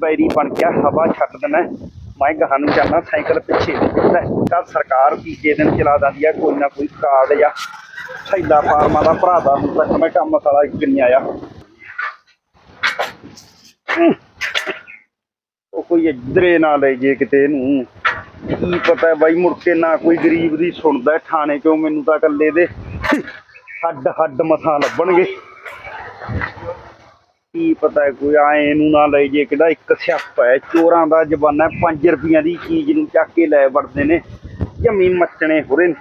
ਬੈਰੀ ਬਣ ਗਿਆ, ਹਵਾ ਛੱਡ ਦੇਣਾ। ਮੈਂ ਗਾਹਾਂ ਨੂੰ ਜਾਣਾ ਸਾਈਕਲ ਪਿੱਛੇ ਤਾਂ ਸਰਕਾਰ ਤੀਜੇ ਦਿਨ ਚਲਾ ਦਿੰਦੀ ਆ, ਕੋਈ ਨਾ ਕੋਈ ਕਾਰਡ ਜਾਂ ਸੈਦਾ ਫਾਰਮਾਂ ਦਾ ਭਰਾ ਦਾ ਹੁਣ ਤੱਕ ਮੈਂ ਕੰਮ ਸਾਲਾ ਇੱਕ ਨਹੀਂ ਆਇਆ। ਉਹ ਕੋਈ ਇੱਧਰੇ ਨਾ ਲੈ ਜੇ ਕਿਤੇ ਇਹਨੂੰ। ਕੀ ਪਤਾ ਬਾਈ, ਮੁੜ ਕੇ ਨਾ ਕੋਈ ਗਰੀਬ ਦੀ ਸੁਣਦਾ, ਥਾਣੇ ਕਿਉਂ ਮੈਨੂੰ ਤਾਂ ਇਕੱਲੇ ਦੇ ਹੱਡ ਹੱਡ ਮਸਾਂ ਲੱਭਣਗੇ। ਕੀ ਪਤਾ ਕੋਈ ਆਏ ਨੂੰ ਨਾ ਲੈ ਜੇ, ਕਿਹੜਾ ਇੱਕ ਸਿਆਪਾ ਹੈ। ਚੋਰਾਂ ਦਾ ਜ਼ਮਾਨਾ 5 ਰੁਪਈਆਂ ਦੀ ਚੀਜ਼ ਨੂੰ ਚੱਕ ਕੇ ਲੈ ਵੜਦੇ ਨੇ। ਜਮੀ ਮੱਚਣੇ ਹੋਰੇ ਨੇ।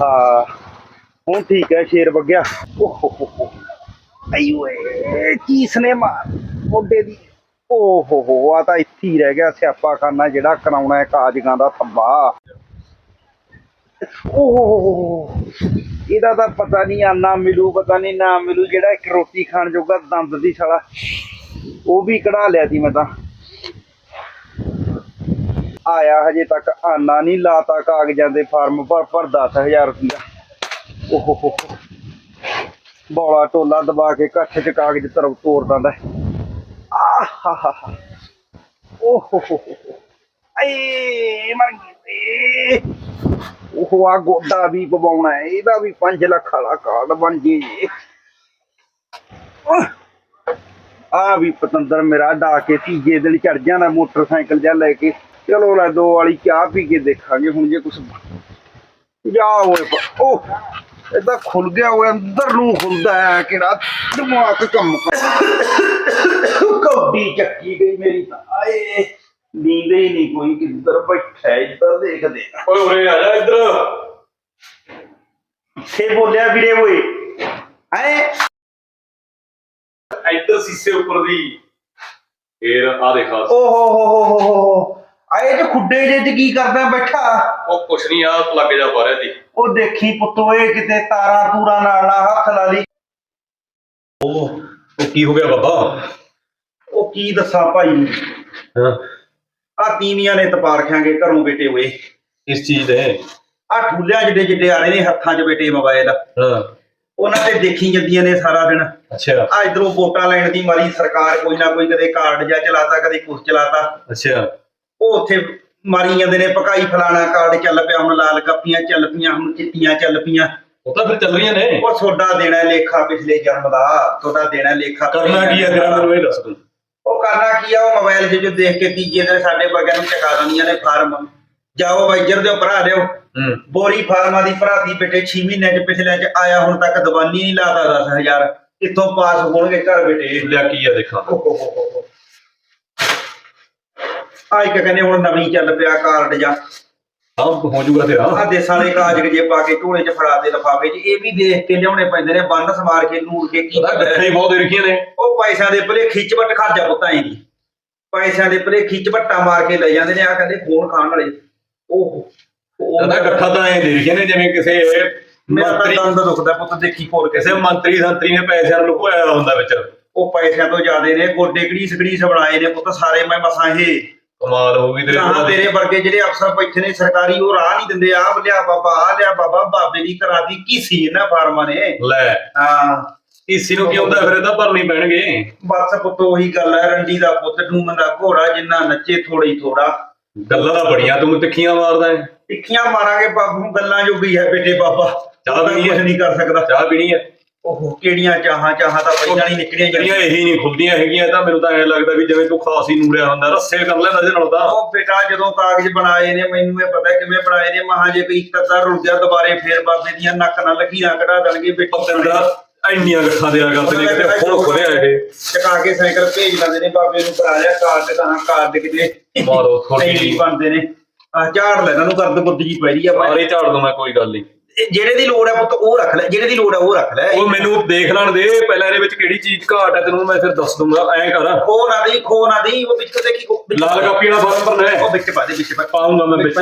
ਹਾਂ ਹੁਣ ਠੀਕ ਹੈ, ਸ਼ੇਰ ਵਗਿਆ। ਓਹ ਹੋ ਹੋ ਹੋ। ਮੋਢੇ ਦੀ। ਓ ਹੋ ਹੋ, ਆ ਤਾਂ ਇੱਥੇ ਹੀ ਰਹਿ ਗਿਆ ਸਿਆਪਾ ਖਾਨਾ ਜਿਹੜਾ ਕਰਾਉਣਾ ਹੈ ਕਾਜਗਾਂ ਦਾ ਥੱਬਾ। ਓ ਇਹਦਾ ਤਾਂ ਪਤਾ ਨਹੀਂ ਆਨਾ ਮਿਲੂ, ਪਤਾ ਨਹੀਂ ਨਾ ਮਿਲੂ, ਜਿਹੜਾ ਇੱਕ ਰੋਟੀ ਖਾਣ ਜੋਗਾ ਦੰਦ ਦੀ ਸਾਲਾ। ਉਹ ਵੀ ਕਢਾ ਲਿਆ ਸੀ ਮੈਂ ਤਾਂ। ਆਇਆ ਹਜੇ ਤੱਕ, ਆਨਾ ਨਹੀਂ, ਲਾਤਾ ਕਾਗਜ਼ਾਂ ਦੇ ਫਾਰਮ ਭਰ ਭਰ 10000 ਰੁਪਇਆ ਓਹ ਹੋ ਹੋ ਟੋਲਾ ਦਬਾ ਕੇ ਕੱਠ ਚ ਕਾਗਜ਼ ਤਰਫ ਤੋੜ ਦਿੰਦਾ। ਆਹਾਹਾ ਓਹ ਹੋ ਹੋ ਹੋ ਮਰ ਗਈ ਉਹ ਆ ਗੋਡਾ ਵੀ ਪਵਾਉਣਾ ਹੈ, ਇਹਦਾ ਵੀ 5 ਲੱਖ ਵਾਲਾ ਕਾਰਡ ਬਣ ਜੇ। ਆ ਵੀ ਪਤੰਦਰ ਮੇਰਾ ਡਾ ਕੇ ਤੀਜੇ ਦਿਨ ਚੜ ਜਾਣਾ ਮੋਟਰਸਾਈਕਲ ਜਾਂ ਲੈ ਕੇ। ਚਲੋ ਲੈ ਦੋ ਵਾਲੀ ਚਾਹ ਪੀ ਕੇ ਦੇਖਾਂਗੇ ਹੁਣ ਜੇ ਕੁਛ ਜਾ ਓਏ ਉਹ ਇਹਦਾ ਖੁੱਲ ਗਿਆ ਉਹ ਅੰਦਰ ਨੂੰ ਖੁੱਲਦਾ ਹੈ ਕਿਹੜਾ ਦਿਮਾਗ ਕੰਮ ਕਰ ਕੌਡੀ ਚੱਕੀ ਗਈ ਮੇਰੀ ਤਾਂ, ਆਏ। ਨੀਂਦ ਹੀ ਨਹੀਂ ਕੋਈ ਕਿੱਧਰ ਬੈਠਾ ਇੱਧਰ ਦੇਖਦੇ ਆ ਓਏ ਉਰੇ ਆ ਜਾ ਇੱਧਰ। ਸੇ ਬੋਲਿਆ ਵੀਰੇ ਓਏ? ਐ ਇੱਧਰ ਸੀਸੇ ਉੱਪਰ ਦੀ। ਫੇਰ ਆ ਦੇਖ। ਆ ਓ ਹੋ ਹੋ ਹੋ ਹੋ ਹੋ। ਆਏ ਤੇ ਖੁੱਡੇ ਜੇ ਚ ਕੀ ਕਰਦਾ ਬੈਠਾ? ਉਹ ਕੁਛ ਨਹੀਂ ਆ ਲੱਗ ਜਾ ਰਿਹਾ ਦੀ ਉਹ ਦੇਖੀ ਪੁੱਤ ਓਏ ਕਿਤੇ ਤਾਰਾਂ ਤੂਰਾਂ ਨਾਲ ਨਾ ਹੱਥ ਲਾ ਲਈ। ਉਹ ਕੀ ਹੋ ਗਿਆ ਬਾਬਾ? ਉਹ ਕੀ ਦੱਸਾਂ ਭਾਈ? ਹਾਂ। ਆ ਤੀਵੀਆਂ ਨੇ ਤਪਾ ਰੱਖਿਆਂਗੇ ਘਰੋਂ ਬੇਟੇ ਹੋਏ ਇਸ ਚੀਜ਼ ਦੇ? ਆ ਠੂਲਿਆਂ ਜਿਹੜੇ ਜਿੱਡੇ ਆ ਰਹੇ ਨੇ ਹੱਥਾਂ 'ਚ ਬੇਟੇ ਮੋਬਾਈਲ ਹਾਂ। ਉਹਨਾਂ ਤੇ ਦੇਖੀ ਜਾਂਦੀਆਂ ਨੇ ਸਾਰਾ ਦਿਨ। ਅੱਛਾ। ਆ ਇਧਰੋਂ ਵੋਟਾਂ ਲੈਣ ਦੀ ਮਾਰੀ ਸਰਕਾਰ ਕੋਈ ਨਾ ਕੋਈ ਕਦੇ ਕਾਰਡ ਜਾਂ ਚਲਾਤਾ ਕਦੇ ਕੁਛ ਚਲਾਤਾ। ਅੱਛਾ। ਉਹ ਉੱਥੇ ਮਾਰੀ ਜਾਂਦੇ ਨੇ ਪਕਾਈ ਫਲਾਣਾ ਕਾਰਡ ਚੱਲ ਪਿਆ ਹੁਣ ਲਾਲ ਕਾਪੀਆਂ ਚੱਲ ਪਈਆਂ ਹੁਣ ਚਿੱਟੀਆਂ ਚੱਲ ਪਈਆਂ। ਉਹ ਤਾਂ ਫਿਰ ਚੱਲ ਰਹੀਆਂ ਨੇ। ਉਹ ਤੁਹਾਡਾ ਦੇਣਾ ਲੇਖਾ ਪਿਛਲੇ ਜਨਮ ਦਾ ਤੁਹਾਡਾ ਦੇਣਾ ਲੇਖਾ ਕਰਨਾ ਕੀ ਤੇਰਾ ਮੈਨੂੰ ਇਹ ਦੱਸ ਤੂੰ ਉਹ ਕਰਨਾ ਕੀ ਆ ਉਹ ਮੋਬਾਈਲ 'ਚ ਜੋ ਦੇਖ ਕੇ ਤੀਜੇ ਦਿਨ ਸਾਡੇ ਵਰਗਿਆਂ ਨੂੰ ਚਕਾ ਦਿੰਦੀਆਂ ਨੇ ਫਾਰਮ। ਜਾਓ ਵਾਈਜਰ ਦਿਓ ਭਰਾ ਦਿਓ। ਹੂੰ। ਬੋਰੀ ਫਾਰਮਾਂ ਦੀ ਭਰਾਤੀ ਬੇਟੇ 6 ਮਹੀਨਿਆਂ 'ਚ ਪਿਛਲੇ 'ਚ ਆਇਆ ਹੁਣ ਤੱਕ ਦਵਾਨੀ ਨਹੀਂ ਲਾਤਾ 10000 ਕਿੱਥੋਂ ਪਾਸ ਹੋਣਗੇ ਘਰ ਬੇਟੇ। ਲਿਆ ਕੀ ਆ ਦੇਖਾਂ। ਆ ਇੱਕ ਕਹਿੰਦੇ ਹੁਣ ਨਵੀਂ ਚੱਲ ਪਿਆ ਕਾਰਡ ਜਾਂ। ਹਾਂ ਹੋ ਜਾਊਗਾ ਤੇਰਾ। ਆ ਦੇਸਾਂ ਦੇ ਕਾਗਜ਼ ਜੇ ਪਾ ਕੇ ਝੋਲੇ 'ਚ ਫੜਾ ਦੇ ਲਫਾਫੇ 'ਚ। ਇਹ ਵੀ ਦੇਖ ਕੇ ਲਿਆਉਣੇ ਪੈਂਦੇ ਨੇ ਬੰਦ ਸਮਾਰ ਕੇ ਨੂਰ ਕੇ ਕੀ ਗੱਠੇ ਹੀ ਬਹੁਤ ਰਖੀਆਂ ਨੇ। ਉਹ ਪੈਸਿਆਂ ਦੇ ਭਲੇ ਖਿੱਚਵਟ ਖਰਜਾ ਪੁੱਤਾਂ ਹੀ ਪੈਸਿਆਂ ਦੇ ਭਲੇ ਖਿੱਚਵਟਾ ਮਾਰ ਕੇ ਲੈ ਜਾਂਦੇ ਨੇ ਆ ਕਹਿੰਦੇ ਖੂਨ ਖਾਣ ਵਾਲੇ। ਉਹ ਉਹ ਪਤਾ ਗੱਠਾ ਤਾਂ ਐ ਰਖੀਆਂ ਨੇ ਜਿਵੇਂ ਕਿਸੇ ਮੇਰਾ ਤਾਂ ਮੰਤਰੀ ਦੰਦ ਦੁਖਦਾ ਪੁੱਤ ਦੇਖੀ ਖੋਲ ਕੇ। ਕਿਸੇ ਮੰਤਰੀ ਸੰਤਰੀ ਨੇ ਪੈਸਿਆਂ ਨੂੰ ਲੁਕੋਇਆ ਹੁੰਦਾ ਵਿੱਚ। ਉਹ ਪੈਸਿਆਂ ਤੋਂ ਜ਼ਿਆਦੇ ਨੇ ਗੋਡੇ ਕੜੀਸ ਕੜੀਸ ਬਣਾਏ ਨੇ ਪੁੱਤ ਸਾਰੇ ਮੈਂ ਮਸਾਂ ਇਹ ਕਮਾਲ ਹੋ ਗਈ ਤੇਰੇ ਕੋਲ ਤੇਰੇ ਵਰਗੇ ਜਿਹੜੇ ਅਫਸਰ ਬੈਠੇ ਨੇ ਸਰਕਾਰੀ ਉਹ ਰਾਹ ਨਹੀਂ ਦਿੰਦੇ। ਆ ਲਿਆ ਬਾਬਾ ਆ ਲਿਆ ਬਾਬਾ ਬਾਬੇ ਦੀ ਕਰਾਤੀ ਕੀ ਸੀ ਇਹਨਾਂ ਫਾਰਮਾਂ ਨੇ। ਲੈ। ਹਾਂ। ਈਸੀ ਨੂੰ ਕੀ ਹੁੰਦਾ ਫਿਰ ਇਹ ਤਾਂ ਭਰਨੀ ਪੈਣਗੇ। ਬਸ ਪੁੱਤ ਉਹੀ ਗੱਲ ਹੈ ਰੰਡੀ ਦਾ ਪੁੱਤ ਢੂਮਨ ਦਾ ਘੋੜਾ ਜਿੰਨਾ ਨੱਚੇ ਥੋੜੀ ਥੋੜਾ ਗੱਲਾਂ ਤਾਂ ਬੜੀਆਂ ਤੂੰ ਤਿੱਖੀਆਂ ਮਾਰਦਾ ਹੈ। ਟਿੱਕੀਆਂ ਮਾਰਾਂਗੇ ਬਾਬੂ ਗੱਲਾਂ ਜੋਗੀ ਹੈ ਬੇਟੇ ਬਾਬਾ। ਚਾਹ? ਕੁਛ ਨਹੀਂ ਕਰ ਸਕਦਾ। ਚਾਹ ਪੀਣੀ ਹੈ। ਉਹ ਕਿਹੜੀਆਂ ਚਾਹਾਂ ਚਾਹਾਂ ਤਾਂ ਪਹਿਲਾਂ ਨਹੀਂ ਨਿਕਲੀਆਂ ਜਿਹੜੀਆਂ ਇਹੀ ਨਹੀਂ ਖੁੱਲਦੀਆਂ ਹੈਗੀਆਂ ਤਾਂ ਮੈਨੂੰ ਤਾਂ ਐਂ ਲੱਗਦਾ ਵੀ ਜਿਵੇਂ ਤੂੰ ਖਾਸ ਹੀ ਨੂਰਿਆ ਹੁੰਦਾ ਰੱਸੇ ਕਰ ਲੈਂਦਾ ਇਹਦੇ ਨਾਲ ਤਾਂ। ਉਹ ਬੇਟਾ ਜਦੋਂ ਕਾਗਜ਼ ਬਣਾਏ ਨੇ ਮੈਨੂੰ ਇਹ ਪਤਾ ਕਿਵੇਂ ਬਣਾਏ ਨੇ ਮਹਾ ਜੇ ਕੋਈ ਅੱਧਾ ਰੁੜ ਗਿਆ ਦੁਬਾਰੇ ਫੇਰ ਬਾਬੇ ਦੀਆਂ ਨੱਕ ਨਾਲ ਲਕੀਰਾਂ ਕਢਾ ਦੇਣਗੇ ਪੱਤਰ ਦਾ ਇੰਨੀਆਂ ਗੱਠਾਂ ਦਿਆ ਕਰਦੇ ਨੇ ਕਿਤੇ ਹੁਣ ਖੁੱਲਿਆ ਇਹ। ਚਕਾ ਕੇ ਸਾਈਕਲ ਭੇਜ ਲੈਂਦੇ ਨੇ ਬਾਬੇ ਨੂੰ ਕਰਾ ਲਿਆ ਕਾਰਡ ਕਹਾਂ ਕਾਰਡ ਕਿਤੇ ਮਾਰੋ ਥੋੜੀ ਬਣਦੇ ਨੇ। ਆ ਝਾੜ ਲੈ ਇਹਨਾਂ ਨੂੰ ਕਰਦ ਕੁਰਦ ਜੀ ਪੈ ਰਹੀ ਆ ਸਾਰੇ ਝਾੜ ਦੂੰ ਮੈਂ ਕੋਈ ਗੱਲ ਨਹੀਂ। ਜਿਹੜੇ ਦੀ ਲੋੜ ਹੈ ਪੁੱਤ ਉਹ ਰੱਖ ਲੈ ਜਿਹੜੇ ਦੀ ਲੋੜ ਹੈ ਉਹ ਰੱਖ ਲੈ। ਉਹ ਮੈਨੂੰ ਦੇਖ ਲੈਣ ਦੇ ਪਹਿਲਾਂ ਇਹਦੇ ਵਿੱਚ ਕਿਹੜੀ ਚੀਜ਼ ਘਾਟ ਹੈ ਤੈਨੂੰ ਮੈਂ ਫਿਰ ਦੱਸ ਦੂੰਗਾ ਐਂ ਕਰ। ਖੋ ਨਾ ਦੀ ਖੋ ਨਾ ਦੀ ਉਹ ਵਿੱਚ ਵਿੱਚ ਲਾਲ ਕਾਪੀ ਵਾਲਾ ਫਾਰਮ ਭਰਨਾ ਹੈ। ਉਹ ਵਿੱਚ ਪਾ ਦੇ ਵਿੱਚ ਪਾ ਪਾਉਂਗਾ ਮੈਂ ਵਿੱਚ।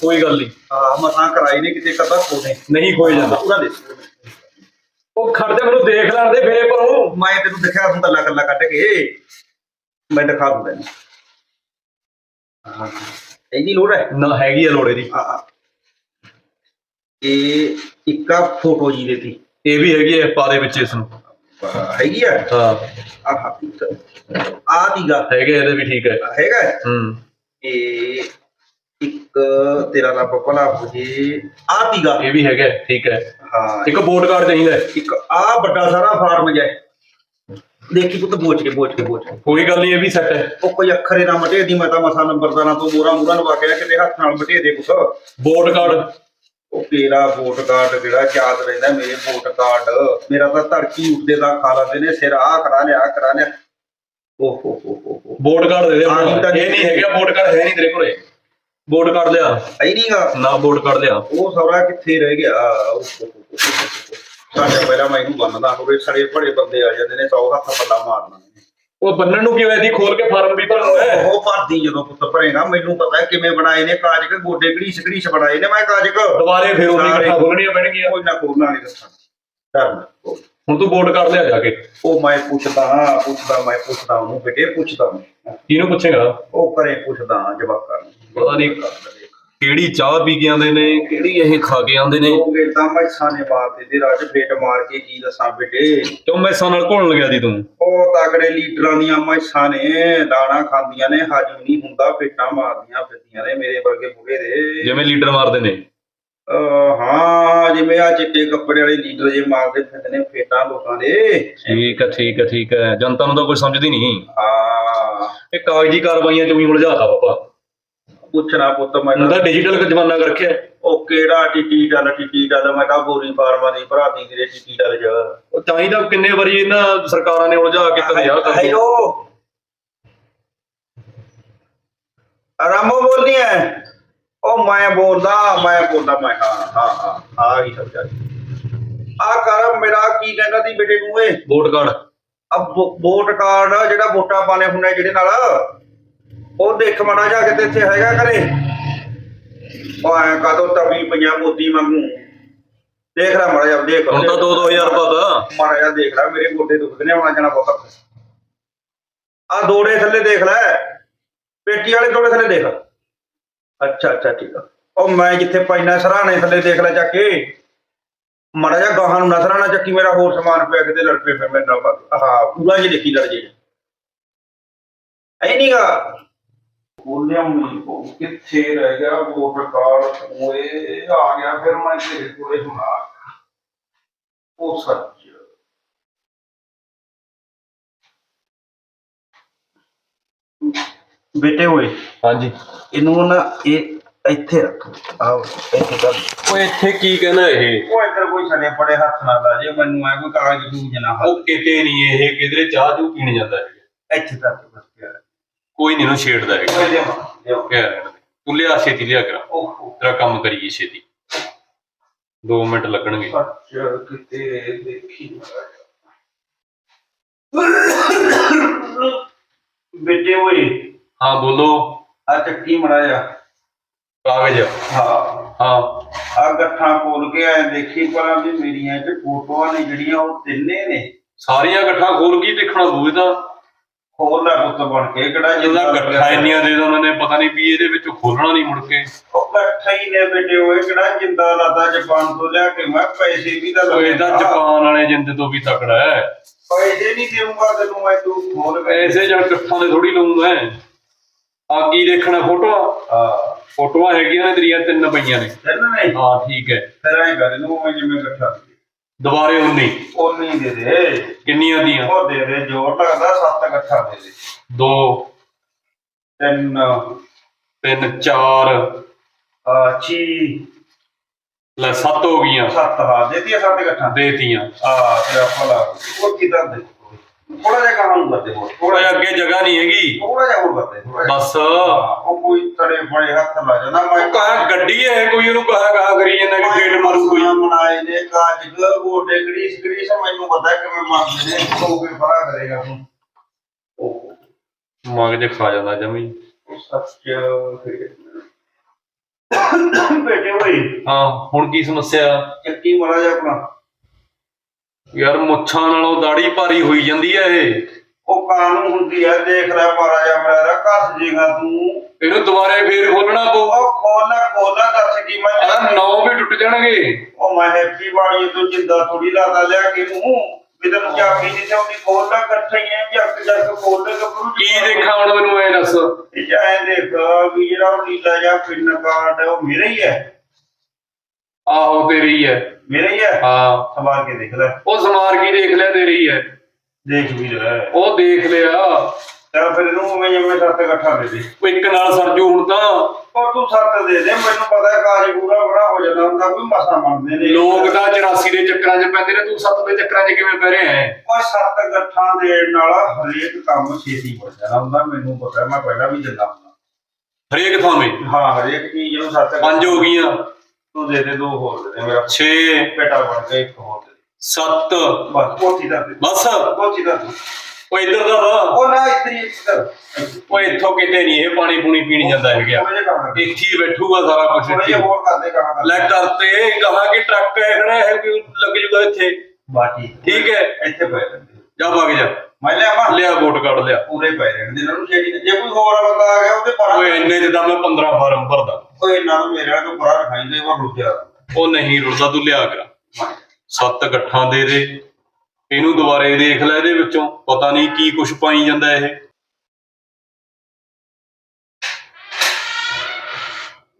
ਕੋਈ ਗੱਲ ਨਹੀਂ। ਆ ਮਸਾਂ ਕਰਾਈ ਨੇ ਕਿਤੇ ਕਦਾ ਖੋ ਨੇ। ਨਹੀਂ ਖੋਏ ਜਾਂਦਾ। ਪੂਰਾ ਦੇ। ਉਹ ਖੜ ਜਾ ਮੈਨੂੰ ਦੇਖ ਲੈਣ ਦੇ ਫੇਰੇ ਪਰੋਂ ਮੈਂ ਤੈਨੂੰ ਦਿਖਾ ਦੂੰ ਕੱਲਾ ਕੱਲਾ ਕੱਢ ਕੇ। ਮੈਂ ਦਿਖਾ ਦੂੰ ਤੈਨੂੰ ਹਾਂ ਇਹਦੀ ਲੋੜ ਹੈ? ਨਾ ਹੈਗੀ ਆ ਲੋੜੇ ਦੀ ਆ ਆ। ਇਹ ਇੱਕਾ ਫੋਟੋ ਜੀ ਦੇ ਤੀ ਇਹ ਵੀ ਹੈਗੀ ਹੈ ਪਾ ਦੇ ਵਿੱਚ ਇਸ ਨੂੰ। ਹੈਗੀ ਆ? ਹਾਂ। ਆ ਆ ਦੀਗਾ ਹੈਗੇ ਇਹਦੇ ਵੀ ਠੀਕ ਹੈ। ਹੈਗਾ? ਹੂੰ। ਇਹ ਇੱਕ ਤੇਰਾ ਰੱਬ ਭਲਾ ਹੋ ਜੇ ਆ ਦੀਗਾ ਇਹ ਵੀ ਹੈਗਾ ਠੀਕ ਹੈ। ਹਾਂ ਇੱਕ ਵੋਟ ਕਾਰਡ ਚਾਹੀਦਾ ਹੈ। ਇੱਕ ਆ ਵੱਡਾ ਸਾਰਾ ਫਾਰਮ ਜੈ ਦੇਖੀ ਪੁੱਤ ਬੋਚ ਕੇ ਬੋਚ ਕੇ ਬੋਚ ਕੇ। ਕੋਈ ਗੱਲ ਨਹੀਂ ਇਹ ਵੀ ਸੈੱਟ ਹੈ। ਉਹ ਕੋਈ ਅੱਖਰੇ ਨਾ ਮਟੇ ਦੀ ਮੈਂ ਤਾਂ ਮਸਾ ਨੰਬਰਦਾਰਾਂ ਤੋਂ ਮੋਰਾ ਮੂਰਾ ਨਵਾ ਕੇ ਕਿਤੇ ਹੱਥ ਨਾਲ ਮਟੇ ਦੇ ਪੁੱਤ। ਵੋਟ ਕਾਰਡ ਉਹ ਤੇਰਾ ਵੋਟ ਕਾਰਡ ਜਿਹੜਾ ਯਾਦ ਰਹਿੰਦਾ ਮੇਰੇ ਵੋਟ ਕਾਰਡ ਮੇਰਾ ਤਾਂ ਧੜਕੀ ਉੱਠਦੇ ਦਾ ਖਾ ਲੈਂਦੇ ਨੇ ਸਿਰ ਆ ਕਰਾ ਲਿਆ ਕਰਾ ਲਿਆ। ਓ ਹੋ ਹੋ ਹੋ ਹੋ। ਵੋਟ ਕਾਰਡ ਦੇ ਦੇ ਹਾਂ, ਮੈਨੂੰ। ਤਾਂ ਇਹ ਨਹੀਂ ਹੈਗਾ ਵੋਟ ਕਾਰਡ ਹੈ ਨਹੀਂ ਤੇਰੇ ਕੋਲੇ। ਵੋਟ ਕਾਰਡ ਲਿਆ। ਨਹੀਂਗਾ। ਨਾ ਵੋਟ ਕਾਰਡ ਲਿਆ। ਉਹ ਸੌਰਾ ਕਿੱਥੇ ਰਹਿ ਗਿਆ। ਸਾਡੇ ਪਹਿਲਾਂ ਮੈਂ ਇਹਨੂੰ ਬੰਨਦਾ ਹੋਵੇ ਸੜੇ ਬੜੇ ਬੰਦੇ ਆ ਜਾਂਦੇ ਨੇ ਸੌ ਹੱਥ ਪੱਲਾ ਮਾਰਨਾ। ਉਹ ਬੰਨਣ ਨੂੰ ਕਿਉਂ ਐਦੀ ਖੋਲ ਕੇ ਫਾਰਮ ਵੀ ਭਰਨਾ ਹੈ। ਉਹ ਭਰਦੀ ਜਦੋਂ ਪੁੱਤ ਭਰੇਗਾ ਮੈਨੂੰ ਪਤਾ ਹੈ ਕਿਵੇਂ ਬਣਾਏ ਨੇ ਕਾਜਕ ਗੋਡੇ ਘੜੀਸ ਘੜੀਸ ਬਣਾਏ ਨੇ ਮੈਂ ਕਾਜਕ। ਦੁਬਾਰੇ ਫਿਰ ਉਹਨੇ। ਇਕੱਠਾ ਖੋਲਣੀਆਂ ਪੈਣਗੀਆਂ। ਕੋਈ ਨਾ ਕੋਨਾ ਨਹੀਂ ਦੱਸਣਾ ਡਰਨਾ ਹੁਣ ਤੂੰ ਵੋਟ ਕਾਰਡ ਲਿਆ ਜਾ ਕੇ। ਉਹ ਮੈਂ ਪੁੱਛਦਾ ਹਾਂ ਪੁੱਛਦਾ ਮੈਂ ਪੁੱਛਦਾ ਉਹਨੂੰ ਬੇਟੇ ਪੁੱਛਦਾ ਮੈਂ। ਕਿਹਨੂੰ ਪੁੱਛੇਗਾ? ਉਹ ਕਰੇ ਪੁੱਛਦਾ ਜਵਾਕਾਂ ਨੂੰ। ਪਤਾ ਨਹੀਂ। ਕਿਹੜੀ ਚਾਹ ਪੀ ਕੇ ਆਉਂਦੇ ਨੇ ਕਿਹੜੀ ਇਹ ਖਾ ਕੇ ਆਉਂਦੇ ਨੇ? ਉਹ ਗੇਟਾਂ ਮੈਸਾਂ ਨੇ ਮਾਰਦੇ ਤੇ ਰਾਜ ਫੇਟ ਮਾਰ ਕੇ ਕੀ ਦੱਸਾਂ ਬੇਟੇ? ਕਿਉਂ ਮੈਸਾਂ ਨਾਲ ਘੁਲਣ ਗਿਆ ਦੀ ਤੂੰ? ਉਹ ਤਗੜੇ ਲੀਡਰਾਂ ਦੀਆਂ ਮੈਸਾਂ ਨੇ ਦਾਣਾ ਖਾਂਦੀਆਂ ਨੇ ਹਜਮ ਨਹੀਂ ਹੁੰਦਾ ਫੇਟਾਂ ਮਾਰਦੀਆਂ ਫਿਰਦੀਆਂ ਨੇ ਮੇਰੇ ਵਰਗੇ ਬੁੜੇ ਦੇ। ਜਿਵੇਂ ਲੀਡਰ ਮਾਰਦੇ ਨੇ। ਹਾਂ ਜਿਵੇਂ ਆ ਚਿੱਟੇ ਕੱਪੜੇ ਵਾਲੇ ਲੀਡਰ ਜੇ ਮਾਰਦੇ ਫਿਰਦੇ ਨੇ ਫੇਟਾਂ ਲੋਕਾਂ ਦੇ। ਠੀਕ ਹੈ ਠੀਕ ਹੈ ਠੀਕ ਹੈ ਜਨਤਾ ਨੂੰ ਤਾਂ ਕੋਈ ਸਮਝਦੀ ਨਹੀਂ। ਹਾਂ। ਇਹ ਕਾਗਜ਼ੀ ਕਾਰਵਾਈਆਂ ਚ ਵੀ ਉਲਝਾਤਾ ਬਾਬਾ ਪੁੱਛਣਾ ਪੁੱਤ ਮੈਂ ਹੁਣ ਤਾਂ ਡਿਜੀਟਲ ਜ਼ਮਾਨਾ ਕਰ ਰੱਖਿਆ। ਉਹ ਕਿਹੜਾ ਟਿੱਟੀ ਡਲ ਟਿੱਟੀ ਡਲ ਮੈਂ ਕਹਾ ਗੋਰੀ ਫਾਰਮਾਂ ਦੀ ਭਰਾ ਦੀ ਕਿਰੇ ਟਿੱਟੀ ਡਲ ਜਾ ਉਹ ਚਾਹੀਦਾ ਕਿੰਨੇ ਵਾਰੀ ਇਹਨਾਂ ਸਰਕਾਰਾਂ ਨੇ ਉਲਝਾ ਕੇ ਕਦੇ ਆ। ਕਰ ਹੈਲੋ। ਰਾਮੋ ਬੋਲਦੀ ਹੈ ਉਹ ਮੈਂ ਬੋਲਦਾ ਮੈਂ ਬੋਲਦਾ ਮੈਂ ਹਾਂ ਹਾਂ ਹਾਂ ਆ ਗਈ ਸਮਝ ਆ ਕਰ ਮੇਰਾ ਕੀ ਕਹਿੰਦਾ ਦੀ ਬੇਟੇ ਨੂੰ ਏ ਵੋਟ ਕਾਰਡ ਆ ਵੋਟ ਕਾਰਡ ਜਿਹੜਾ ਵੋਟਾਂ ਪਾਣੇ ਹੁੰਦੇ ਜਿਹੜੇ ਨਾਲ। ਉਹ ਦੇਖ ਮਾੜਾ ਜਾ ਕੇ ਤੇ ਇੱਥੇ ਹੈਗਾ ਕਰੇ ਉਹ ਐ ਕਦੋਂ ਤਵੀ ਪਈਆਂ ਮੋਦੀ ਵਾਂਗੂ। ਦੇਖ ਲੈ ਮਾੜਾ ਜਾ ਦੇਖ ਹੁਣ ਤਾਂ 2-2000 ਪਾਤਾ ਮਾੜਾ ਜਾ ਦੇਖ ਲੈ ਮੇਰੇ ਗੋਡੇ ਦੁਖਦੇ ਨੇ ਆਉਣਾ ਜਾਣਾ ਬਹੁਤ। ਆ ਦੋੜੇ ਥੱਲੇ ਦੇਖ ਲੈ। ਪੇਟੀ ਵਾਲੇ ਦੋੜੇ ਥੱਲੇ ਦੇਖ। ਅੱਛਾ ਅੱਛਾ ਠੀਕ ਆ। ਉਹ ਮੈਂ ਜਿੱਥੇ ਪੈਣਾ ਸਰਾਣੇ ਥੱਲੇ ਦੇਖ ਲੈ ਚੱਕ ਕੇ। ਮਾੜਾ ਜਾ ਗਾਹਾਂ ਨੂੰ ਨਸਰਾ ਨਾ ਚੱਕੀ ਮੇਰਾ ਹੋਰ ਸਮਾਨ ਪਿਆ ਕਿਤੇ ਲੜ ਪਏ ਫਿਰ ਮੇਰੇ ਨਾਲ। ਹਾਂ ਪੂਰਾ ਜੀ ਦੇਖੀ ਲੜ ਜੇ। ਐ ਨਹੀਂਗਾ ਬੋਲਿਆ ਮੈਂ ਉਹ ਕਿੱਥੇ ਰਹਿ ਗਿਆ ਵੋਟ ਕਾਰਡ ਓਏ ਆ ਗਿਆ ਫਿਰ ਮੈਂ ਤੇਰੇ ਕੋਲੇ ਹੁਣਾ ਉਹ ਸੱਚ। ਬੇਟੇ ਓਏ ਹਾਂਜੀ। ਇਹਨੂੰ ਨਾ ਇਹ ਇੱਥੇ ਰੱਖ। ਆ ਇੱਥੇ ਕਰ ਉਹ ਇੱਥੇ ਕੀ ਕਹਿੰਦਾ ਇਹ? ਉਹ ਇੱਧਰ ਕੋਈ ਛੜੇ ਪੜੇ ਹੱਥ ਨਾ ਲਾ ਜੇ ਮੈਨੂੰ ਐ ਕੋਈ ਕਾਗਜ਼ ਦੂਜ ਨਾ ਹੱਥ ਉਹ ਕਿਤੇ ਨਹੀਂ ਇਹ ਕਿਧਰੇ ਚਾਹ ਚੂ ਪੀਣ ਜਾਂਦਾ ਹੈ ਇੱਥੇ ਤੱਕ ਕੋਈ ਨਹੀਂ ਇਹਨੂੰ ਛੇੜਦਾ ਹੈ ਓਏ ਦੇ ਮਾ ਦੇ ਕਹਿ ਰਹਿਣ ਦੇ ਤੂੰ ਲਿਆ ਛੇਤੀ ਲਿਆ ਕਰਾ। ਓਹ ਤੇਰਾ ਕੰਮ ਕਰੀਏ ਛੇਤੀ। 2 ਮਿੰਟ ਲੱਗਣਗੇ। ਸੱਚ ਕਿਤੇ ਦੇਖੀ ਬੇਟੇ ਓਏ। ਹਾਂ ਬੋਲੋ। ਆ ਚੱਕੀ ਮੜਾਇਆ ਕਾਗਜ਼। ਹਾਂ। ਹਾਂ। ਆ ਗੱਠਾਂ ਖੋਲ ਕੇ ਐ ਦੇਖੀ ਪਰਾਂ ਵੀ ਮੇਰੀਆਂ ਚ ਫੋਟੋਆਂ ਨੇ ਜਿਹੜੀਆਂ ਉਹ ਤਿੰਨੇ ਨੇ। ਸਾਰੀਆਂ ਗੱਠਾਂ ਖੋਲ ਕੇ ਦੇਖਣਾ ਪਊ ਖੋਲ ਲੈ ਪੁੱਤ ਬਣ ਕੇ ਕਿਹੜਾ ਜਿਹਦਾ ਗੱਠਾਂ ਇੰਨੀਆਂ ਦੇ ਦੋ ਉਹਨਾਂ ਨੇ ਪਤਾ ਨਹੀਂ ਵੀ ਇਹਦੇ ਵਿੱਚੋਂ ਖੋਲਣਾ ਨਹੀਂ ਮੁੜ ਕੇ। ਉਹ ਇਕੱਠਾ ਹੀ ਨੇ ਬੇਟੇ ਓਏ ਕਿਹੜਾ ਜਿੰਦਾ ਲਾਦਾ ਜਾਪਾਨ ਤੋਂ ਲਿਆ ਕੇ। ਮੈਂ ਪੈਸੇ ਵੀ ਤਾਂ ਉਹ ਇਹਦਾ। ਜਾਪਾਨ ਵਾਲੇ ਜਿੰਦ ਤੋਂ ਵੀ ਤਕੜਾ ਹੈ। ਪੈਸੇ ਨਹੀਂ ਦੇਊਂਗਾ ਤੈਨੂੰ ਮੈਂ ਤੂੰ ਖੋਲ ਕੇ ਐਸੇ ਜਣ ਗੱਠਾਂ ਦੇ ਥੋੜੀ ਲਊਂ ਮੈਂ। ਆ ਕੀ ਦੇਖਣਾ ਫੋਟੋਆਂ? ਹਾਂ। ਫੋਟੋਆਂ ਹੈਗੀਆਂ ਨੇ ਤੇਰੀਆਂ ਤਿੰਨ ਪਈਆਂ ਨੇ। ਹਾਂ ਠੀਕ ਹੈ। ਫਿਰ ਐਂ ਕਰ ਇਹਨੂੰ ਮੈਂ ਜਿਵੇਂ ਇਕੱਠਾ ਦੁਬਾਰੇ 19 ਉਹ ਨਹੀਂ ਦੇ ਦੇ। ਕਿੰਨੀਆਂ ਦੀਆਂ? ਉਹ ਦੇ ਦੇ ਜੋਰ ਲੱਗਦਾ ਸੱਤ ਇਕੱਠਾ ਦੇ ਦੇ। 2 ਤਿੰਨ। 3 4 ਆ ਛੀ। ਲੈ 7 ਹੋ ਗਈਆਂ। ਸੱਤ ਹਾਂ ਦੇ ਦਿੱਤੀਆਂ ਸੱਤ ਇਕੱਠਾ। ਦੇਤੀਆਂ। ਆ ਤੇਰਾ ਭਲਾ ਉਹ ਕਿਦਾਂ ਦੇ ਥੋੜਾ ਜਿਹਾ ਕੰਮ ਕਰਦੇ ਹੋਰ ਥੋੜਾ ਜਿਹਾ। ਅੱਗੇ ਜਗ੍ਹਾ ਨਹੀਂ ਹੈਗੀ। ਥੋੜਾ ਜਿਹਾ ਹੋਰ ਕਰਦੇ ਜਿਹਾ। ਬਸ। ਹਾਂ, ਕੋਈ ਤੜੇ ਬੜੇ ਹੱਥ ਲਾ ਜਾਂਦਾ ਮੈਂ ਕਹਾ ਗੱਡੀ ਹੈ ਕੋਈ ਉਹਨੂੰ ਕਹਾ ਕਹਾ ਕਰੀ ਜਾਂਦਾ ਕਿ ਗੇਟ ਮਾਰੂ ਕੋਈ ਬਣਾਏ ਨੇ ਕਾਜ ਗੋਡੇ ਗਰੀਸ ਗਰੀਸ ਮੈਨੂੰ ਪਤਾ ਕਿਵੇਂ ਮਾਰਦੇ ਨੇ ਤੂੰ ਵੀ ਫੜਾ ਕਰੇਗਾ ਤੂੰ ਉਹ ਮਗਜ ਖਾ ਜਾਂਦਾ ਜਮੀ। ਉਹ ਸੱਚ ਬੇਟੇ ਹੋਈ ਹਾਂ ਹੁਣ ਕੀ ਸਮੱਸਿਆ? ਚੱਕੀ ਮਰਾ ਜਾ ਆਪਣਾ। ਯਾਰ ਮੁੱਛਾਂ ਨਾਲੋਂ ਦਾੜੀ ਭਾਰੀ ਹੋਈ ਜਾਂਦੀ ਹੈ ਇਹ। ਉਹ ਕਾਨੂੰਨ ਹੁੰਦੀ ਹੈ ਦੇਖ ਲੈ ਮਾਰਾ ਜਾ ਮੇਰਾ ਕੱਸ ਜੇਗਾ ਤੂੰ। ਇਹਨੂੰ ਦੁਬਾਰੇ ਫੇਰ ਖੋਲਣਾ ਪਊ। ਉਹ ਖੋਲਾ ਖੋਲਾ ਦੱਸ ਕੀ ਮੈਂ ਆ ਨੌ ਵੀ ਟੁੱਟ ਜਾਣਗੇ। ਉਹ ਮੈਂ ਹੈਪੀ ਬਾੜੀ ਤੋਂ ਜਿੰਦਾ ਥੋੜੀ ਲਾਦਾ ਲਿਆ ਕੇ ਨੂੰ ਵੀ ਤੈਨੂੰ ਚਾਬੀ ਨਹੀਂ ਤੇ ਉਹਦੀ ਖੋਲ ਲੈ ਇਕੱਠੇ ਹੀ ਐ ਜੱਕ ਜੱਕ ਖੋਲ ਲੈ ਗੱਭਰੂ ਕੀ ਦੇਖਾਂ ਹੁਣ ਮੈਨੂੰ ਐ ਦੱਸ। ਇਹ ਜਾਂ ਐ ਦੇਖ ਵੀ ਜਿਹੜਾ ਉਹ ਨੀਲਾ ਜਿਹਾ ਪਿੰਨ ਕਾਰਡ ਹੈ ਉਹ ਮੇਰਾ ਹੀ ਹੈ? ਆਹੋ ਤੇਰੀ ਹੈ ਮੇਰਾ ਹੀ ਹੈ? ਹਾਂ। ਸਵਾਰ ਕੇ ਦੇਖ ਲੈ। ਉਹ ਸਮਾਰ ਕੀ ਦੇਖ ਲਿਆ ਤੇਰੀ ਹੈ। ਦੇਖ ਵੀ ਲੈ। ਉਹ ਦੇਖ ਲਿਆ। ਤਾਂ ਫਿਰ ਇਹਨੂੰ ਉਵੇਂ ਜਿਵੇਂ ਸੱਤ ਇਕੱਠਾ ਦੇ ਦੇ। ਉਹ ਇੱਕ ਨਾਲ ਸਰਜੂ ਹੁਣ ਤਾਂ। ਉਹ ਤੂੰ ਸੱਤ ਦੇ ਦੇ ਮੈਨੂੰ ਪਤਾ ਹੈ ਕਾਜ ਪੂਰਾ ਬੜਾ ਹੋ ਜਾਂਦਾ ਹੁੰਦਾ ਕੋਈ ਮਸਾ ਮੰਨਦੇ ਨੇ ਲੋਕ ਤਾਂ 84 ਦੇ ਚੱਕਰਾਂ 'ਚ ਪੈਂਦੇ ਨੇ ਤੂੰ 7 ਦੇ ਚੱਕਰਾਂ 'ਚ ਕਿਵੇਂ ਪੈ ਰਿਹਾ ਹੈ? ਉਹ ਸੱਤ ਇਕੱਠਾ ਦੇਣ ਨਾਲ ਹਰੇਕ ਕੰਮ ਛੇਤੀ ਹੋ ਜਾਂਦਾ ਹੁੰਦਾ ਮੈਨੂੰ ਪਤਾ ਹੈ, ਮੈਂ ਪਹਿਲਾਂ ਵੀ ਦਿੰਦਾ ਹੁੰਦਾ। ਹਰੇਕ ਥਾਵੇਂ? ਹਾਂ ਹਰੇਕ ਚੀਜ਼ ਨੂੰ ਸੱਤ ਪੰਜ ਹੋ ਗਈਆਂ। ਤੂੰ ਦੇ ਦੇ ਦੋ ਹੋਰ ਦੇ ਦੇ ਮੇਰਾ 6 ਬੇਟਾ ਬਣ ਕੇ ਇੱਕ ਹੋਰ ਦੇ ਦੇ। 7 ਬਸ ਪੋਤੀ ਦਾ ਦੇ ਬਸ। ਪੋਤੀ ਦਾ ਦੇ। ਉਹ ਇੱਧਰ ਦਾ ਵਾ। ਉਹ ਨਾ ਇਤਰੀ ਇੱਧਰ। ਉਹ ਇੱਥੋਂ ਕਿਤੇ ਨਹੀਂ ਇਹ ਪਾਣੀ ਪੂਣੀ ਪੀਣ ਜਾਂਦਾ ਹੈਗਾ। ਇੱਥੇ ਹੀ ਬੈਠੂਗਾ ਸਾਰਾ ਕੁਝ ਹੋਰ ਕਰਦੇ ਕਹਾਂ ਲੈ ਕਰਤੇ ਕਹਾ ਕਿ ਟਰੱਕ ਹੈ ਖੜਾ ਹੈ ਕਿ ਲੱਗ ਜੂਗਾ ਇੱਥੇ। ਬਾਕੀ ਠੀਕ ਹੈ। ਇੱਥੇ ਪੈ ਰਹਿੰਦੇ। ਜਾ ਵਗ ਜਾ। ਮੈਂ ਲਿਆਵਾਂ ਲਿਆ ਵੋਟ ਕੱਢ ਲਿਆ। ਪੂਰੇ ਪੈ ਰਹਿਣ ਦੇ ਇਹਨਾਂ ਨੂੰ ਛੇੜੀ ਜੇ ਕੋਈ ਹੋਰ ਬੰਦਾ ਆ ਗਿਆ ਉਹਦੇ ਪਰ ਓਏ ਇੰਨੇ ਤਾਂ ਮੈਂ 15 ਫਾਰਮ ਭਰਦਾ। ਓਏ ਇਹਨਾਂ ਨੂੰ ਮੇਰੇ ਨਾਲ ਕੋਈ ਪਰਾਂ ਰਖਾਈਂਦੇ ਉਹ ਰੁਕ ਜਾ ਉਹ ਨਹੀਂ ਰੁੜਦਾ ਤੂੰ ਲਿਆ ਕਰਾ। ਸੱਤ ਗੱਠਾਂ ਦੇ ਦੇ। ਇਹਨੂੰ ਦੁਬਾਰੇ ਦੇਖ ਲੈ ਇਹਦੇ ਵਿੱਚੋਂ ਪਤਾ ਨਹੀਂ ਕੀ ਕੁਛ ਪਾਈ ਜਾਂਦਾ ਇਹ।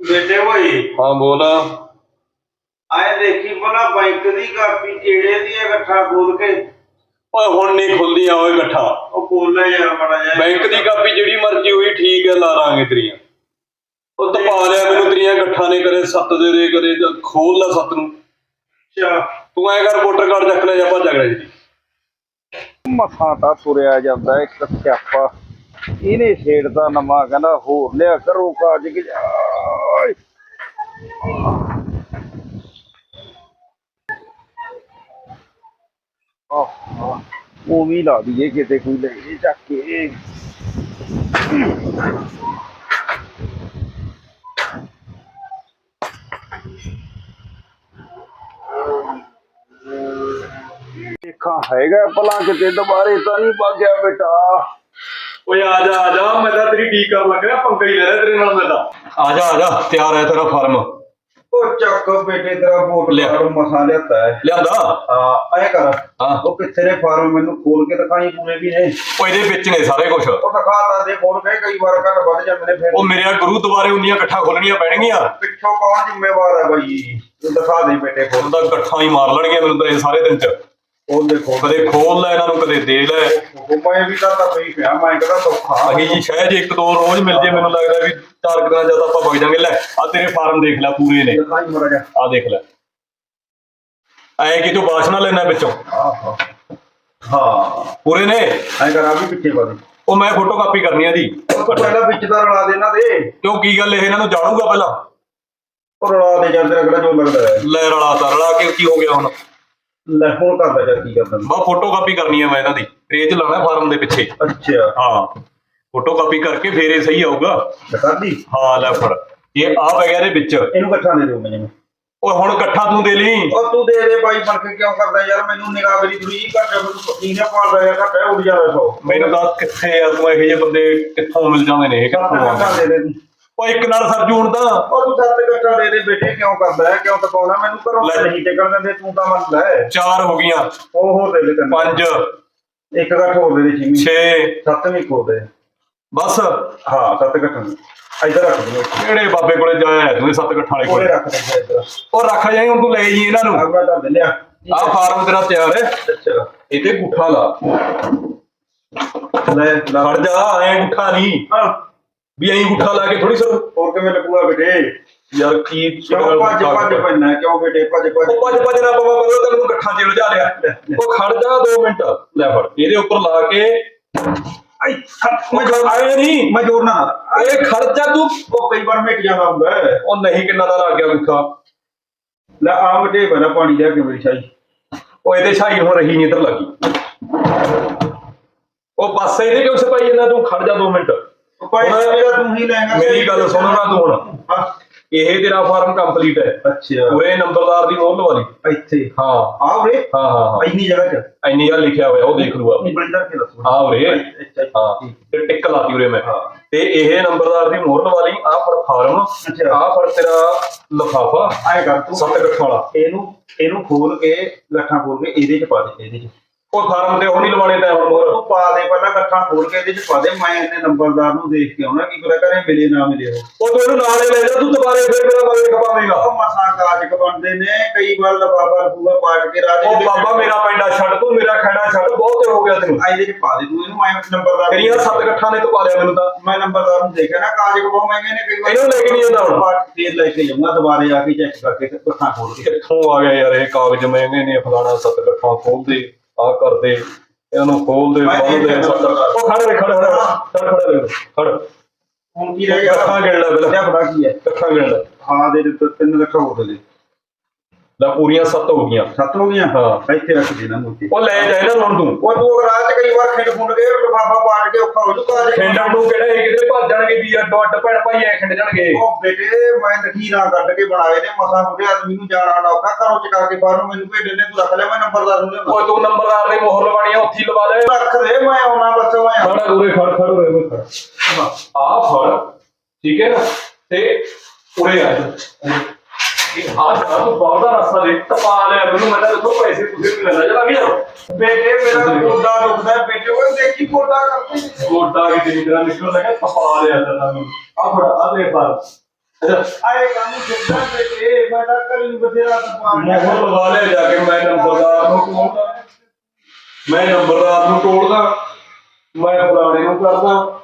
ਬੇਟੇ ਓਏ। ਹਾਂ ਬੋਲ। ਆਏ ਦੇਖੀ ਭਲਾ ਬੈਂਕ ਦੀ ਕਾਪੀ ਕਿਹੜੇ ਦੀ ਹੈ ਇਕੱਠਾ ਖੋਲ ਕੇ। ਓਏ ਹੁਣ ਨਹੀਂ ਖੁੱਲਦੀਆਂ ਓਏ ਗੱਠਾਂ ਉਹ ਖੋਲੇ ਯਾਰ ਮੜਾ ਜਾ ਬੈਂਕ ਦੀ ਕਾਪੀ ਜਿਹੜੀ ਮਰਜ਼ੀ ਹੋਈ ਠੀਕ ਹੈ ਲਾ ਲਾਂਗੇ ਤੇਰੀਆਂ। ਉਹ ਤਾਂ ਪਾ ਲਿਆ ਮੈਨੂੰ ਤੇਰੀਆਂ ਗੱਠਾਂ ਨੇ ਕਰੇ ਸੱਤ ਦੇ ਦੇ ਕਰੇ ਖੋਲ ਲੈ ਸੱਤ ਨੂੰ। ਅੱਛਾ, ਤੂੰ ਐ ਕਰ, ਵੋਟਰ ਕਾਰਡ ਚੱਕ ਲੈ ਜਾ ਭੱਜ ਅਗਲੇ ਜੀ ਮਸਾਂ ਤਾਂ ਤੁਰਿਆ ਜਾਂਦਾ ਇੱਕ ਸਿਆਪਾ। ਇਹਨੇ ਛੇੜਦਾ ਨਵਾਂ, ਕਹਿੰਦਾ ਹੋਰ ਲਿਆ ਕਰੋ ਕਾਜ ਕਿ ਆਹ, ਉਹ ਵੀ ਲਾ ਦਈਏ ਕਿਤੇ ਕੋਈ ਲੈ ਚੱਕ ਕੇ ਦੇਖਾਂ ਹੈਗਾ ਭਲਾ ਕਿਤੇ ਦੁਬਾਰੇ ਤਾਂ ਨਹੀਂ ਵਗਿਆ ਬੇਟਾ। ਓਏ ਆ ਜਾ ਆ ਜਾ ਮੈਂ ਤਾਂ ਤੇਰੀ ਡੀ ਕਰਨ ਲੱਗ ਰਿਹਾ ਪੰਗਾ ਹੀ ਲੈ ਰਿਹਾ ਤੇਰੇ ਨਾਲ ਮੈਂ ਤਾਂ ਆ ਜਾ ਆ ਜਾ ਤਿਆਰ ਹੈ ਤੇਰਾ ਫਾਰਮ। ਉਹ ਚੱਕ ਬੇਟੇ ਤੇਰਾ ਵੋਟ ਲਿਆ। ਮਸਾਂ ਲਿਆਤਾ ਹੈ। ਲਿਆਂਦਾ? ਆ ਐ ਕਰ। ਹਾਂ। ਉਹ ਕਿੱਥੇ ਨੇ ਫਾਰਮ ਮੈਨੂੰ ਖੋਲ ਕੇ ਦਿਖਾਈ ਪੂਰੇ ਵੀ ਨੇ। ਉਹ ਇਹਦੇ ਵਿੱਚ ਨੇ ਸਾਰੇ ਕੁਝ ਉਹ ਦਿਖਾਤਾ ਦੇ ਖੋਲ ਕੇ ਕਈ ਵਾਰ ਘੱਟ ਵੱਧ ਜਾਂਦੇ ਨੇ ਫਿਰ। ਉਹ ਮੇਰੇ ਗੁਰੂ ਦੁਆਰੇ ਉਨੀਆਂ ਇਕੱਠਾ ਖੋਲਣੀਆਂ ਪੈਣਗੀਆਂ। ਪਿੱਛੋਂ ਕੌਣ ਜ਼ਿੰਮੇਵਾਰ ਹੈ ਬਾਈ? ਤੂੰ ਦਿਖਾ ਦੇ ਬੇਟੇ ਖੋਲ ਉਹਦਾ ਇਕੱਠਾ ਹੀ ਮਾਰ ਲੈਣਗੀਆਂ ਮੈਨੂੰ ਤਾਂ ਇਹ ਸਾਰੇ ਦਿਨ ਚ। ਖੋਲ ਦੇ ਖੋਲ ਕਦੇ ਖੋਲ ਲੈ ਇਹਨਾਂ ਨੂੰ ਕਦੇ ਦੇ ਲੈ। ਉਹ ਮੈਂ ਵੀ ਤਾਂ ਤਾਂ ਪਈ ਪਿਆ ਮੈਂ ਕਹਿੰਦਾ ਸੌਖਾ। ਅਹੀ ਜੀ ਸ਼ਾਇਦ ਇੱਕ ਦੋ ਰੋਜ਼ ਮਿਲ ਜੇ ਮੈਨੂੰ ਲੱਗਦਾ ਵੀ ਚਾਰ ਕੁ ਦਿਨਾਂ ਜ਼ਿਆਦਾ ਆਪਾਂ ਵਗ ਜਾਾਂਗੇ। ਲੈ ਆ ਤੇਰੇ ਫਾਰਮ ਦੇਖ ਲੈ ਪੂਰੇ ਨੇ। ਜਾ ਆ ਦੇਖ ਲੈ। ਐ ਕਿ ਤੂੰ ਬਾਸ਼ਨਾ ਲੈਣਾ ਵਿੱਚੋਂ। ਆਹ। ਹਾਂ। ਪੂਰੇ ਨੇ? ਐ ਕਰ ਆ ਵੀ ਪਿੱਛੇ ਪਾ ਦੇ। ਉਹ ਮੈਂ ਫੋਟੋ ਕਾਪੀ ਕਰਨੀ ਆ ਦੀ ਉਹ ਤੋਂ ਪਹਿਲਾਂ ਵਿੱਚ ਦਾ ਰਲਾ ਦੇ ਇਹਨਾਂ ਦੇ। ਕਿਉਂ ਕੀ ਗੱਲ ਇਹ ਇਹਨਾਂ ਨੂੰ ਜਾਣੂਗਾ ਪਹਿਲਾਂ? ਉਹ ਰਲਾ ਦੇ ਜਾਂਦੇ ਰਗੜਾ ਜੋ ਲੱਗਦਾ ਲੈ ਰਲਾ ਤਾ ਰਲਾ ਕੇ ਕੀ ਹੋ ਗਿਆ ਹੁਣ? ਲੈ ਹੁਣ ਕਰਦਾ ਜਾ ਕੀ ਕਰਦਾ ਬਾ ਫੋਟੋ ਕਾਪੀ ਕਰਨੀ ਆ ਮੈਂ ਇਹਨਾਂ ਦੀ। ਪੇਜ ਲਾਣਾ ਫਾਰਮ ਦੇ ਪਿੱਛੇ। ਅੱਛਾ। ਹਾਂ। ਫੋਟੋ ਕਾਪੀ ਕਰਕੇ ਫੇਰ ਇਹ ਸਹੀ ਆਊਗਾ। ਦਿਖਾ ਦੀ ਹਾਂ ਲੈ ਫੜ। ਇਹ ਆ ਪੈ ਗਿਆ ਇਹਦੇ ਵਿੱਚ। ਇਹਨੂੰ ਇਕੱਠਾ ਦੇ ਦਿਓ ਮੈਨੂੰ। ਓਏ ਹੁਣ ਇਕੱਠਾ ਤੂੰ ਦੇ ਲਈ। ਉਹ ਤੂੰ ਦੇ ਦੇ ਬਾਈ ਬਣ ਕੇ ਕਿਉਂ ਕਰਦਾ ਯਾਰ? ਮੈਨੂੰ ਨਿਗਾਹ ਮੇਰੀ ਥੋੜੀ ਜਿਹੀ ਘੱਟ ਮੈਨੂੰ ਪੀਣਾ ਪਾਲਦਾ ਯਾਰ ਘੱਟ ਉੱਡ ਜਾਵੇ ਸੋ। ਮੈਨੂੰ ਤਾਂ ਕਿੱਥੇ ਆ ਤੂੰ ਇਹੋ ਜਿਹੇ ਬੰਦੇ ਕਿੱਥੋਂ ਮਿਲ ਜਾਂਦੇ ਨੇ ਇਹ ਕਿੱਥੋਂ ਆਉਂਦੇ ਦੇ ਤੂੰ। ਓਏ ਇੱਕ ਨਾਲ ਸਰਜੂ ਹੁਣ ਤਾਂ ਉਹ ਤੂੰ ਸੱਤ ਇਕੱਠਾ ਦੇ ਦੇ ਬੇਟੇ ਕਿਉਂ ਕਰਦਾ ਹੈ? ਕਿਉਂ ਤਕਾਉਣਾ ਮੈਨੂੰ ਘਰੋਂ ਲੈ। ਨਹੀਂ ਟਿਕਣ ਦਿੰਦੇ ਤੂੰ ਤਾਂ ਮੰਨ ਲੈ। ਚਾਰ ਹੋ ਗਈਆਂ। ਉਹ ਹੋਰ ਦੇ ਦੇ ਤੈਨੂੰ। ਪੰਜ। ਇੱਕ ਘੱਟ ਹੋਰ ਦੇ ਦੇ ਛੇਵੀਂ। 6 ਸੱਤਵੀਂ ਖੋ ਦੇ। ਬਸ। ਹਾਂ ਸੱਤ ਇਕੱਠਾ ਇੱਧਰ ਰੱਖ ਦੇ ਕਿਹੜੇ ਬਾਬੇ ਕੋਲੇ ਜਾਇਆ ਤੂੰ ਇਹ ਸੱਤ ਇਕੱਠਾਂ ਵਾਲੇ ਕੋਲੇ। ਕੋਲੇ ਰੱਖ ਦੇ ਇੱਧਰ। ਉਹ ਰੱਖ ਜਾਈ ਹੁਣ ਤੂੰ ਲੈ ਜੀ ਇਹਨਾਂ ਨੂੰ। ਆਪਣਾ ਤਾਂ ਲਿਆ ਆਹ ਫਾਰਮ ਤੇਰਾ ਤਿਆਰ ਹੈ। ਅੱਛਾ। ਇਹਦੇ ਗੁੱਠਾ ਲਾ। ਲੈ ਲਾ। ਖੜ ਜਾ ਐ ਗੁੱਠਾ ਨਹੀਂ। ਹਾਂ। ਵੀ ਐਂ ਗੁੱਠਾ ਲਾ ਕੇ ਥੋੜੀ ਸਰ। ਹੋਰ ਕਿਵੇਂ ਲੱਗੂਗਾ ਬੇਟੇ? ਯਾਰ ਕੀ ਕਿਉਂ ਭੱਜ ਭੱਜ ਪੈਣਾ ਕਿਉਂ ਬੇਟੇ? ਭੱਜ ਭੱਜ। ਉਹ ਭੱਜ ਭੱਜ ਨਾ ਪਵਾ ਪਵਾ ਤੈਨੂੰ ਇਕੱਠਾ ਚ ਉਲਝਾ ਲਿਆ। ਉਹ ਖੜ ਜਾ 2 ਮਿੰਟ। ਲੈ ਫੜ ਇਹਦੇ ਉੱਪਰ ਲਾ ਕੇ। ਆਈ ਮੈਂ ਜੋ ਆਏ ਨਹੀਂ। ਮੈਂ ਜੋੜਨਾ ਇਹ ਖਰਚਾ ਤੂੰ। ਉਹ ਕਈ ਵਾਰ ਮਿਟ ਜਾਂਦਾ ਹੁੰਦਾ। ਉਹ ਨਹੀਂ ਕਿੰਨਾ ਦਾ ਲੱਗ ਗਿਆ ਗੁੱਠਾ। ਲੈ ਆ ਬੇਟੇ ਬਣਾ ਪਾਣੀ ਲਿਆ ਕੇ ਮੇਰੀ ਸ਼ਾਈ ਉਹ ਇਹਦੇ ਛਾਈ ਹੁਣ ਰਹੀ ਨਹੀਂ ਇੱਧਰ ਲੱਗੀ। ਉਹ ਬਸ ਇਹਦੇ ਕਿਉਂ ਸਪਾਈ ਜਾਂਦਾ ਤੂੰ? ਖੜ ਜਾ 2 ਮਿੰਟ। ਹੁਣ ਮੇਰਾ ਤੂੰ ਹੀ ਲੈਣਾ ਮੇਰੀ ਗੱਲ ਸੁਣ ਨਾ ਤੂੰ ਹੁਣ। ਹਾਂ। ਇਹ ਤੇਰਾ ਫਾਰਮ ਕੰਪਲੀਟ ਹੈ। ਅੱਛਾ। ਪੂਰੇ ਨੰਬਰਦਾਰ ਦੀ ਮੋਹਰ ਲਵਾ ਲਈ। ਇੱਥੇ। ਹਾਂ। ਆ ਵੀਰੇ। ਹਾਂ ਹਾਂ ਹਾਂ। ਇੰਨੀ ਜਗ੍ਹਾ ਚ। ਇੰਨੀ ਗੱਲ ਲਿਖਿਆ ਹੋਇਆ ਉਹ ਦੇਖ ਲੂਗਾ ਬਲੰਡਰ ਕੇ ਦੱਸੋ। ਹਾਂ ਉਰੇ ਹਾਂ ਤੇ ਟਿੱਕ ਲਾਤੀ ਉਰੇ ਮੈਂ। ਹਾਂ। ਤੇ ਇਹ ਨੰਬਰਦਾਰ ਦੀ ਮੋਹਰ ਲਵਾ ਲਈ। ਆਹ ਫੜ ਫਾਰਮ। ਆਹ ਫੜ ਤੇਰਾ ਲਫਾਫਾ। ਆਏ ਕਰ ਤੂੰ। ਸੱਤ ਗੱਠਾਂ ਵਾਲਾ ਇਹਨੂੰ ਇਹਨੂੰ ਖੋਲ ਕੇ ਲੱਠਾਂ ਖੋਲ ਕੇ ਇਹਦੇ ਚ ਪਾ ਦੇ ਇਹਦੇ ਚ। ਉਹ ਫਾਰਮ ਤੇ ਉਹ ਨਹੀਂ ਲਵਾਣੇ ਤੈਂ ਮੋਹਰ ਤੂੰ ਪਾ ਦੇ ਪਹਿਲਾਂ ਇਕੱਠਾ ਖੋਲ ਕੇ ਇਹਦੇ ਚ ਪਾ ਦੇ ਮੈਂ ਇਹਨੇ ਨੰਬਰਦਾਰ ਨੂੰ ਦੇਖ ਕੇ ਆਉਣਾ ਕੀ ਪਤਾ ਕਰੇ ਮਿਲੇ ਨਾ ਮਿਲੇ ਉਹ। ਤੂੰ ਇਹਨੂੰ ਨਾਲੇ ਲੈ ਜਾ ਤੂੰ ਦੁਬਾਰੇ ਫਿਰ ਮੇਰਾ ਮਗਰ ਖਪਾਵੇਂਗਾ ਉਹ ਮਸਾਂ ਕਾਜਕ ਬਣਦੇ ਨੇ ਕਈ ਵਾਰ ਲਫਾਫਾ ਪੂਆ ਪਾਟ ਕੇ ਰਾਜ ਉਹ ਬਾਬਾ ਮੇਰਾ ਪੈਂਡਾ ਛੱਡ ਤੂੰ ਮੇਰਾ ਖੈੜਾ ਛੱਡ ਬਹੁਤ ਹੋ ਗਿਆ ਤੈਨੂੰ। ਇਹਦੇ ਚ ਪਾ ਦੇ ਤੂੰ ਇਹਨੂੰ ਮੈਂ ਨੰਬਰਦਾਰ ਤੇਰੀਆਂ ਸੱਤ ਇਕੱਠਾਂ ਨੇ ਤਪਾ ਲਿਆ ਮੈਨੂੰ ਤਾਂ। ਮੈਂ ਨੰਬਰਦਾਰ ਨੂੰ ਦੇਖਿਆ ਨਾ ਕਾਜਕ ਬਹੁਤ ਮਹਿੰਗੇ ਨੇ ਕਈ ਵਾਰ ਇਹਨੂੰ ਲੈ ਕੇ ਨਹੀਂ ਜਾਂਦਾ ਹੁਣ। ਪਾਟ ਫੇਰ ਲੈ ਕੇ ਜਾਊਂਗਾ ਦੁਬਾਰੇ ਆ ਕੇ ਚੈੱਕ ਕਰਕੇ ਤੇ ਇਕੱਠਾ ਖੋਲ ਕੇ। ਕਿੱਥੋਂ ਆ ਗਿਆ ਯਾਰ ਇਹ ਕਾਗਜ਼? ਮਹਿੰਗੇ ਨੇ ਫਲਾਣਾ ਸੱਤ ਇਕੱਠਾਂ ਖੋਲਦੇ ਆ ਕਰਦੇ ਇਹਨੂੰ ਬੰਨਦੇ ਦੇਖ ਸੱਤ ਲਿਆ। ਉਹ ਖੜ ਰੇ ਖੜ ਖੜ ਖੜ ਖੜ ਰੇ ਖੜ ਹੁਣ ਕੀ ਰਹਿ ਗਿਆ? ਇਕੱਠਾਂ ਗਿਣ ਲੈ ਪਹਿਲਾਂ। ਕੀ ਹੈ? ਇਕੱਠਾਂ ਗਿਣ ਲੈ। ਹਾਂ ਦੇ ਦਿੱਤੇ ਤਿੰਨ ਇਕੱਠਾ ਹੋ ਗਏ ਲੈ ਪੂਰੀਆਂ ਸੱਤ ਹੋ ਗਈਆਂ। ਸੱਤ ਹੋ ਗਈਆਂ? ਹਾਂ। ਇੱਥੇ ਰੱਖ ਦੇਣਾ ਮੁੱਕੇ ਉਹ ਲੈ ਜਾ ਇਹਨਾਂ ਨੂੰ। ਹੁਣ ਤੂੰ ਉਹ ਤੂੰ ਰਾਤ ਕਈ ਵਾਰ ਖਿੰਡ ਖੁੰਡ ਗਏ ਲਫਾਫਾ ਪਾਟ ਕੇ ਔਖਾ ਹੋ ਜੂ ਕਾਜਕ ਖੇਡਣ ਨੂੰ ਕਿਹੜਾ ਇਹ ਕਿਤੇ ਭੱਜ ਜਾਣਗੇ ਵੀ ਅੱਡੋ ਅੱਡ ਭੈਣ ਭਾਈ ਐ ਖਿੰਡ ਜਾਣਗੇ। ਉਹ ਬੇਟੇ ਮੈਂ ਲਖੀਰਾਂ ਕੱਢ ਕੇ ਬਣਾਏ ਨੇ ਮਸਾ ਮੁੰਡੇ ਆਦਮੀ ਨੂੰ ਜਾਣਾ ਨਾ ਔਖਾ ਘਰੋਂ ਚਕਾ ਕੇ ਬਾਹਰੋਂ ਮੈਨੂੰ ਭੇਜੇ ਨੇ ਤੂੰ ਰੱਖ ਲੈ ਮੈਂ ਨੰਬਰਦਾਰ ਨੂੰ ਲਿਆਉਣਾ। ਓਏ ਤੂੰ ਨੰਬਰਦਾਰ ਦੇ ਮੋਹਰ ਲਵਾਣੀ ਆ ਉੱਥੇ ਹੀ ਲਵਾ ਲੈ। ਰੱਖ ਦੇ ਮੈਂ ਆਉਣਾ ਬਸ ਮੈਂ। ਖੜਾ ਉਰੇ ਖੜ ਖੜ ਉਰੇ ਉਰੇ ਖੜ ਆ ਫੜ ਠੀਕ ਹੈ ਨਾ? ਤੇ ਉਰੇ ਆ ਜਾ ਜਾ। ਬਹੁਤਾ ਰਸਤਾ ਦੇ ਟਪਾ ਲਿਆ ਮੈਨੂੰ ਮੈਂ ਤਾਂ ਦੇਖੋ ਪੈਸੇ ਤੁਸੀਂ ਵੀ ਲੈ ਲੈ ਜਾ ਗਿਆ ਬੇਟੇ ਮੇਰਾ ਗੋਡਾ ਦੁਖਦਾ ਬੇਟੇ ਉਹ ਦੇਖੀ ਗੋਡਾ ਕਰਕੇ ਗੋਡਾ ਵੀ ਤੇਰੀ ਤਰ੍ਹਾਂ ਨਿਕਲ ਲੱਗਾ ਟਪਾ ਲਿਆ ਤਾਂ ਮੈਨੂੰ। ਆ ਫੜ ਆ ਫੜ। ਅੱਛਾ। ਆਏ ਕੰਮ ਹੈ, ਬੇਟੇ ਮੈਂ ਤਾਂ ਕਰੀ ਬਥੇਰਾ ਤਪਾਣਿਆ ਮੋਹਰ ਲਵਾ ਲਿਆ। ਜਾ ਕੇ ਮੈਂ ਨੰਬਰਦਾਰ ਨੂੰ ਟੋਲਦਾ ਮੈਂ ਨੰਬਰਦਾਰ ਨੂੰ ਟੋਲਦਾ ਮੈਂ ਪੁਰਾਣੇ ਨੂੰ ਕਰਦਾ।